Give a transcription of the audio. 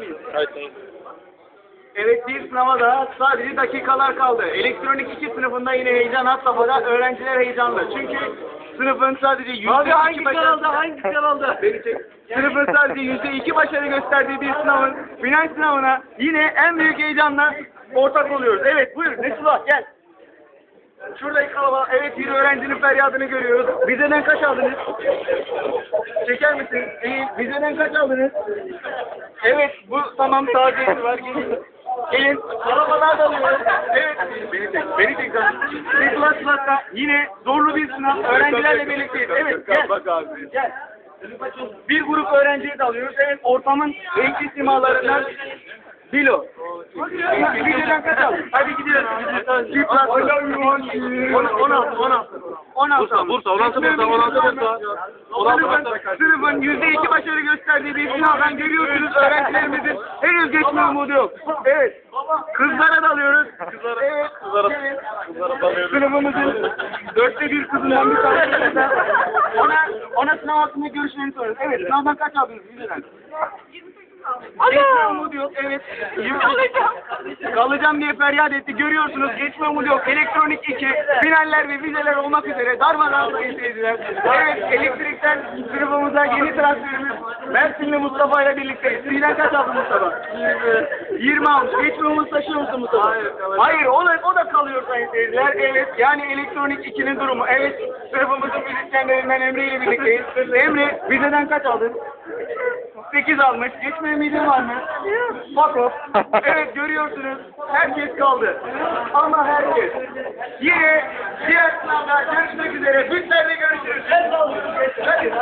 mıyız? Evet. Evet bir sınava da sadece dakikalar kaldı. Elektronik 2 sınıfında yine heyecan had safhada öğrenciler heyecanlı. Çünkü sınıfın sadece yüzde Abi hangi kanalda hangi kanalda? Beni çek. Sınıfın sadece yüzde iki başarı gösterdiği bir sınavın final sınavına yine en büyük heyecanla ortak oluyoruz. Evet buyur Resulullah gel. Şuradaki kalabalık. Evet bir öğrencinin feryadını görüyoruz. Vizeden kaç aldınız? Çeker misin? İyi. Vizeden kaç aldınız? Evet bu tamam taziyesi var. Gelin. Gelin. Arabalar da alıyoruz. Evet. Beni çek. Beni çek. Bir plus plus'ta yine zorlu bir sınav. Öğrencilerle birlikteyiz. Evet gel. Bak abi. Gel. Bir grup öğrenciyi de alıyoruz. Evet ortamın renkli simalarından Bilo. Videodan kaç aldın? Hadi gidiyoruz. Bir plus. 16, 16. 16. Bursa, 16 Bursa, 16 Bursa. 16 Sınıfın, Bursa. sınıfın yüzde iki başarı gösterdiği bir sınavdan görüyorsunuz öğrencilerimizin henüz geçme umudu yok. Evet. Kızlara da alıyoruz. Kızlara- Evet. kızlara- Evet. kızlara dalıyoruz. Sınıfımızın dörtte bir kızından bir tanesi. Ona, ona sınav hakkında görüşlerini soruyoruz. Evet sınavdan kaç aldınız? Yüzden. Geçme umudu yok. Evet. Kalacağım. Kalacağım diye feryat etti. Görüyorsunuz geçme umudu yok. Elektronik 2, finaller ve vizeler olmak üzere darmadağın sayın seyirciler. Evet elektrikten sınıfımıza yeni transferimiz Mersinli Mustafa ile birlikteyiz. Sizden kaç aldın Mustafa? 20. 20 almış. Geçme umudu taşıyor musun Mustafa? Hayır. Hayır o da, o da kalıyor sayın seyirciler. Evet yani elektronik 2'nin durumu. Evet sınıfımızın müzisyenlerinden Emre ile birlikteyiz. Emre vizeden kaç aldın? 8 almış. Geçme ümidin var mı? Off. Evet görüyorsunuz. Herkes kaldı. Ama herkes. Yine diğer sınavda görüşmek üzere. Bütlerde görüşürüz. Hadi.